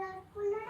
Dracula.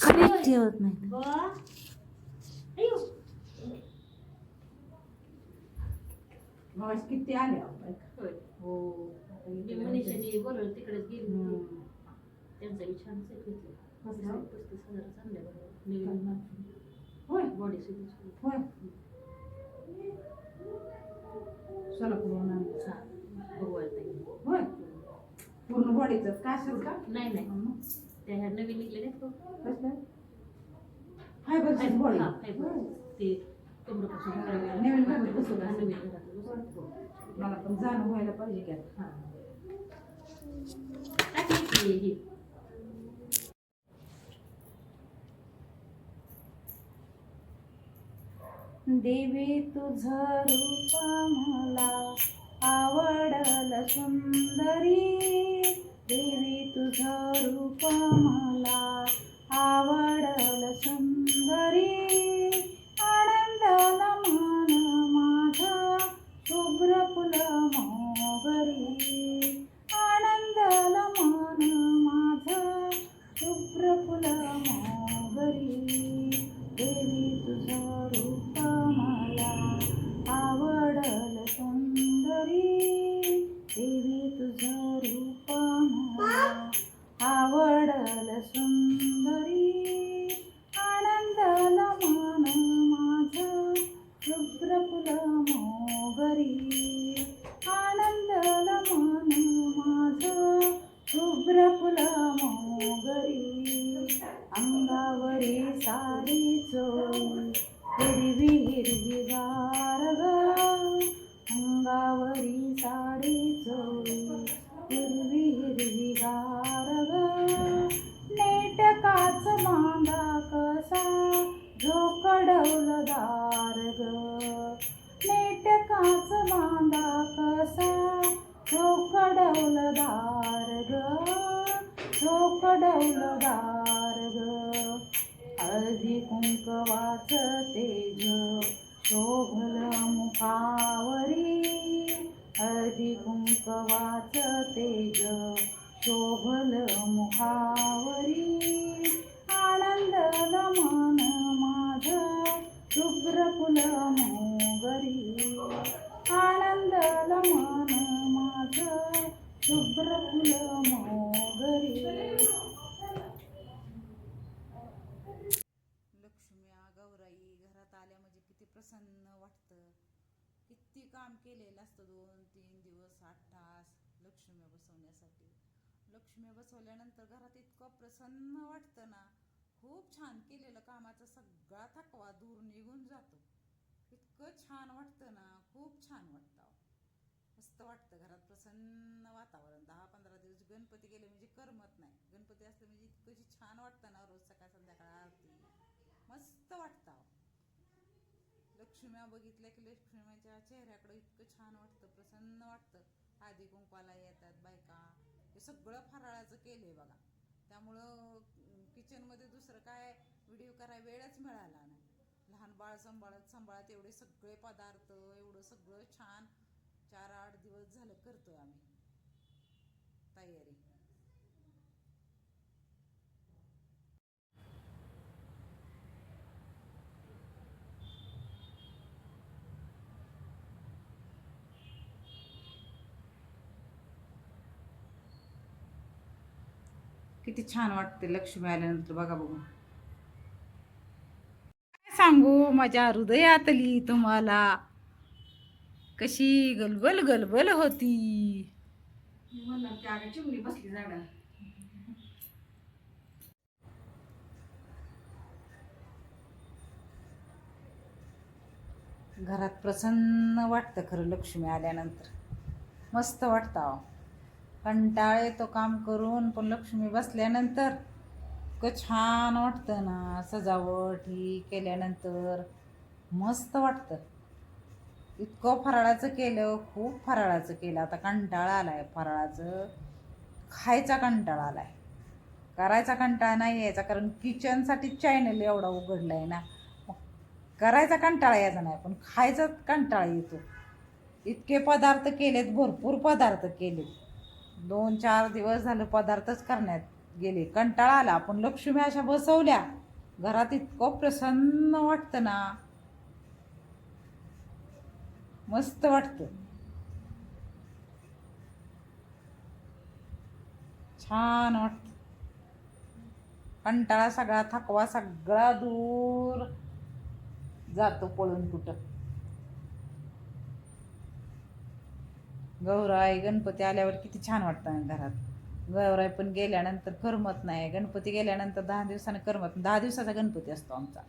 खाली ठेवत नाही. मग किती आले आपण हो. मी मनीषाने बोलवलं तिकडेच गेली होती. हम्म. त्यांचा विचार घेतला कसं? पस्तीस हजार चांगल्या नवीन होय. बॉडी सुद्धा होय. हा भगवान ताई होय का असेल का नाही नाही मग त्या ह्या नवीन निघले नाहीत का? कसलं फायबरची बॉडी हा, fiber. ते कमरेपासून घराला- नवीन घरात बसवलं हा, असेल. नवीन घरात बसवलं. मला पण जाणं व्हायला पाहिजे की आता. हा. टाकली की ही. देवी तुझं रूप मला आवडल सुंदरी देवी तुझं रूप मला आवडल सुंदरी. आनंदाला मान माझा शुभ्र फुल मोगरी आनंद मान माझा शुभ्र फुल मोगरी देवी तुझं रूप मला शोभल मुखावरी हळदी कुंकवाच तेज शोभल मुखावरी आनंद मन माझ शुभ्र फुल मोगरी. आनंद मन माझ शुभ्र फुल मोगरी लक्ष्म्या गौराई घरात आल्या म्हणजे किती प्रसन्न वाटतं. किती काम केलेलं असतं दोन तीन दिवस आठ तास लक्ष्मी बसवण्यासाठी. लक्ष्मी बसवल्यानंतर घरात इतकं प्रसन्न वाटतं ना. खूप छान केलेलं कामाचा सगळा थकवा दूर निघून जातो. इतकं छान वाटतं ना. खूप छान वाटतं मस्त वाटतं घरात प्रसन्न वातावरण. दहा पंधरा दिवस गणपती गेले म्हणजे करमत नाही. गणपती असले म्हणजे इतकं छान वाटतं ना रोज सकाळ संध्याकाळ आरती. मस्त वाटतं लक्ष्म्या बघितल्या की लक्ष्म्याच्या चेहऱ्याकडे इतकं छान वाटतं प्रसन्न वाटतं. आधी कुंकवाला येतात बायका. हे सगळं फराळाचं केलंय बघा. त्यामुळं किचनमध्ये दुसरं काय व्हिडिओ करायला वेळच मिळाला नाही. लहान बाळ सांभाळत सांभाळत एवढे सगळे पदार्थ एवढं सगळं छान. चार आठ दिवस झालं करतोय आम्ही. तयारी. किती छान वाटते लक्ष्मी आल्यानंतर बघा बघू काय सांगू माझ्या हृदयातली तुम्हाला कशी गलबल गलबल होती. चिमणी बसली झाडा घरात प्रसन्न वाटतं खरं लक्ष्मी आल्यानंतर. मस्त वाटतं कंटाळ येतो काम करून पण लक्ष्मी बसल्यानंतर इतकं छान वाटतं ना सजावट ही केल्यानंतर. मस्त वाटतं. इतकं फराळाचं केलं खूप फराळाचं केलं. आता कंटाळा आलाय. फराळाचं खायचा कंटाळा आलाय. करायचा कंटाळा नाही यायचा कारण किचनसाठी चॅनल एवढा उघडला आहे ना करायचा कंटाळा यायचा नाही पण खायचा कंटाळा येतो. इतके पदार्थ केलेत भरपूर पदार्थ केलेत. दोन चार दिवस झालं पदार्थच करण्यात गेले. कंटाळा आला. पण लक्ष्मी अशा बसवल्या. घरात इतकं प्रसन्न वाटतं ना. मस्त वाटतं. छान वाटतं. कंटाळा सगळा थकवा सगळा दूर जातो पळून कुठं. गौराई गणपती आल्यावर किती छान वाटतं घरात. गौराई पण गेल्यानंतर करमत नाही. गणपती गेल्यानंतर दहा दिवसानं करमत दहा दिवसाचा गणपती असतो आमचा.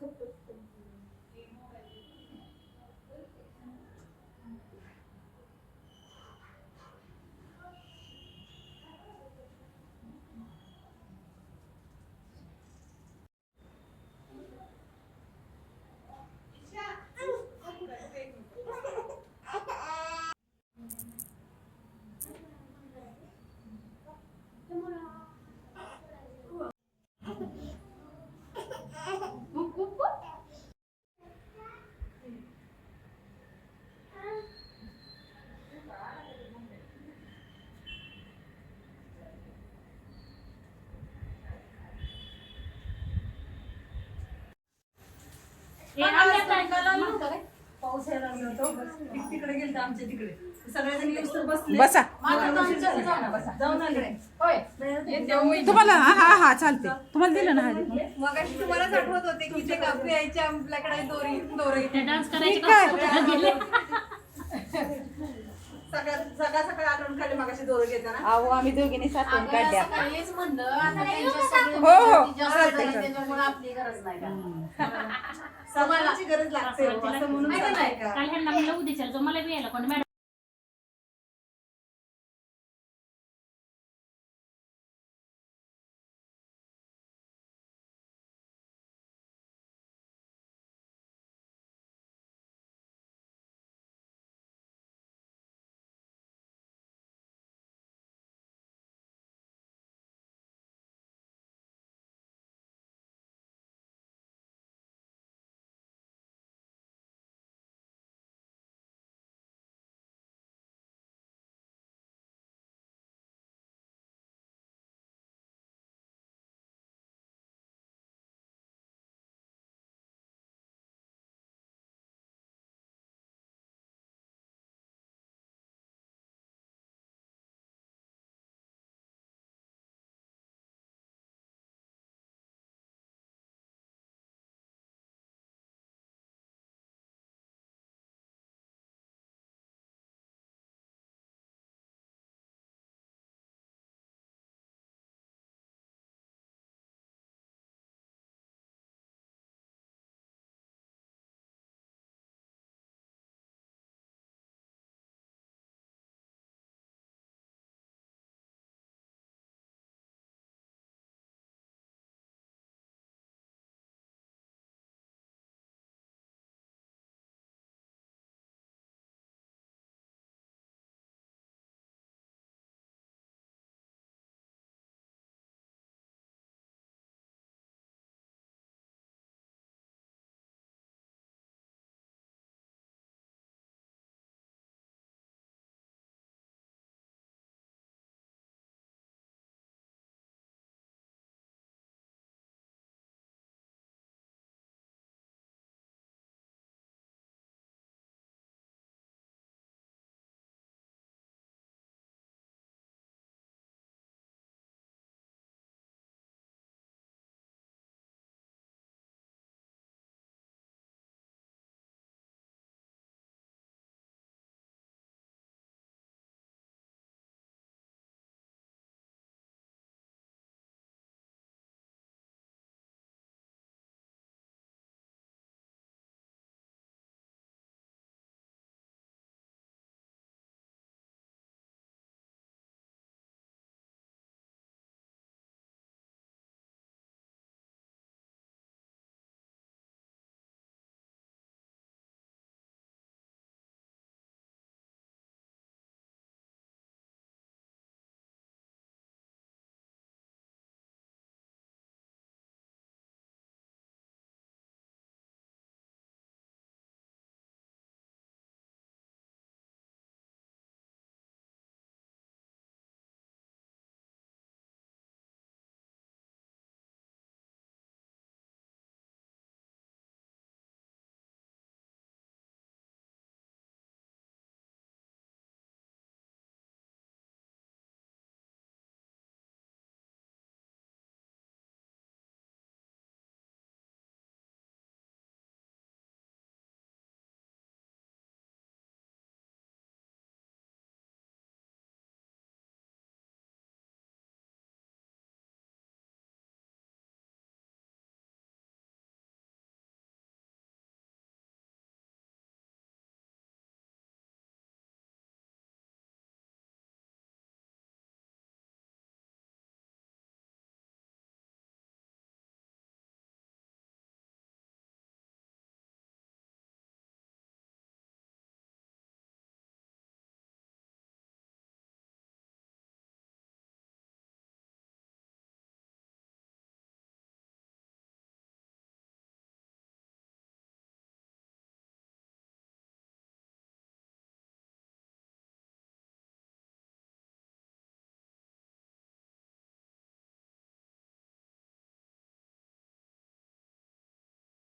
could पाऊस यायला लागला होता. ति- तिकडे गेलतो आमच्या तिकडे. सगळेजण येऊस तर बसले. बसा. मला उशीर झाला. बसा. जाऊन आले. तुम्हाला हा हा हा चालते. तुम्हाला दिलं ना हळदी. कुंकू? मगाशी तुम्हालाच आठवत होते की ते यायचे आपल्याकडे दोरी दोरी. ते डान्स करायचे ठीक आहे. का गेले? सकाळ सकाळ सकाळ आठवण काढले मगाशी दोरं घेताना. अहो आम्ही दोघींनी साठवून काढल्या. सकाळीच म्हणलं. आता त्यांच्या सगळे हो, हो. जास्त त्याच्यामुळे आपली गरज नाही का? समाजाची गरज लागते हो, असं म्हणून नाही का? काल ह्यांना म्हणलं उद्या चल मला यायला कोण मॅडम